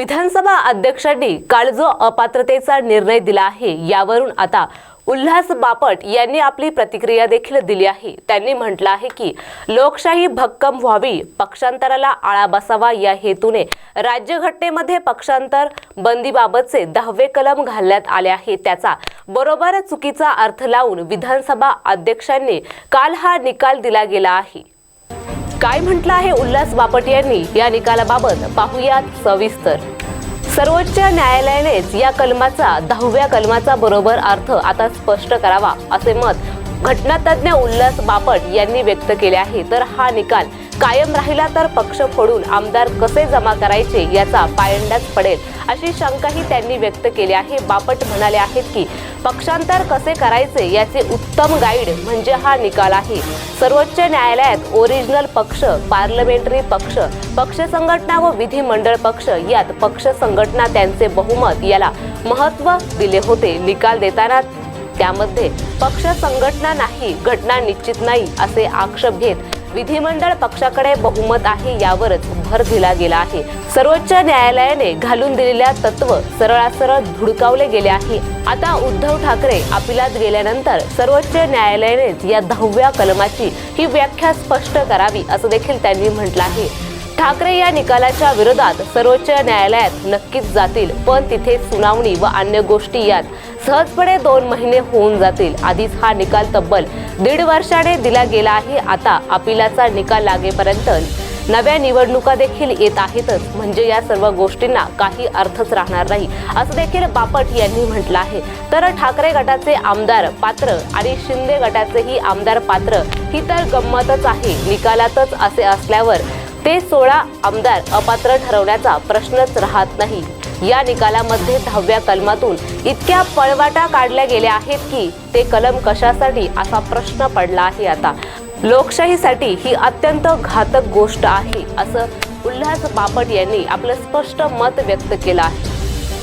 विधानसभा अध्यक्षांनी काल जो अपात्रतेचा निर्णय दिला आहे यावरून आता उल्हास बापट यांनी आपली प्रतिक्रिया देखील दिली आहे. त्यांनी म्हटलं आहे की लोकशाही भक्कम व्हावी पक्षांतराला आळा बसावा या हेतूने राज्यघटनेमध्ये पक्षांतर बंदीबाबतचे दहावे कलम घालण्यात आले आहे. त्याचा बरोबर चुकीचा अर्थ लावून विधानसभा अध्यक्षांनी काल हा निकाल दिला गेला आहे. काय म्हटलं आहे उल्हास बापट यांनी या निकालाबाबत पाहूयात सविस्तर. सर्वोच्च न्यायालयानेच या कलमाचा दहाव्या कलमाचा बरोबर अर्थ आता स्पष्ट करावा असे मत घटनातज्ञ उल्हास बापट यांनी व्यक्त केले आहे. तर हा निकाल कायम राहिला तर पक्ष फोडून आमदार कसे जमा करायचे याचा पायंडाच पडेल अशी शंकाही त्यांनी व्यक्त केली आहे. बापट म्हणाले आहेत की पक्षांतर कसे करायचे याचे उत्तम गाईड म्हणजे हा निकाल आहे. सर्वोच्च न्यायालयात ओरिजिनल पक्ष पार्लमेंटरी पक्ष पक्ष संघटना व विधिमंडळ पक्ष यात पक्ष संघटना त्यांचे बहुमत याला महत्त्व दिले होते. निकाल देताना त्यामध्ये पक्ष संघटना नाही घटना निश्चित नाही असे आक्षेप घेत विधिमंडळ पक्षाकडे बहुमत आहे यावरच भर दिला गेला आहे. सर्वोच्च न्यायालयाने घालून दिलेल्या तत्व सरळासरळ धुडकावले गेले आहे. आता उद्धव ठाकरे अपिलात गेल्यानंतर सर्वोच्च न्यायालयानेच या दहाव्या कलमाची ही व्याख्या स्पष्ट करावी असं देखील त्यांनी म्हटलं आहे. ठाकरे या निकालाच्या विरोधात सर्वोच्च न्यायालयात नक्कीच जातील पण तिथे सुनावणी व अन्य गोष्टी यात सहजपणे दोन महिने होऊन जातील. आधीच हा निकाल तब्बल दीड वर्षाने दिला गेला आहे. आता अपिलाचा निकाल लागेपर्यंत नव्या निवडणुका देखील येत आहेतच. म्हणजे या सर्व गोष्टींना काही अर्थच राहणार नाही असं देखील बापट यांनी म्हटलं आहे. तर ठाकरे गटाचे आमदार पात्र आणि शिंदे गटाचेही आमदार पात्र ही तर गंमतच आहे. निकालातच असे असल्यावर ते सोळा आमदार अपात्र ठरवण्याचा प्रश्नच राहत नाही. या निकालामध्ये दहाव्या कलमातून इतक्या पळवाटा काढल्या गेल्या आहेत की ते कलम कशासाठी असा प्रश्न पडला आहे आता. लोकशाहीसाठी ही अत्यंत घातक गोष्ट आहे असं उल्हास बापट यांनी आपलं स्पष्ट मत व्यक्त केलं आहे.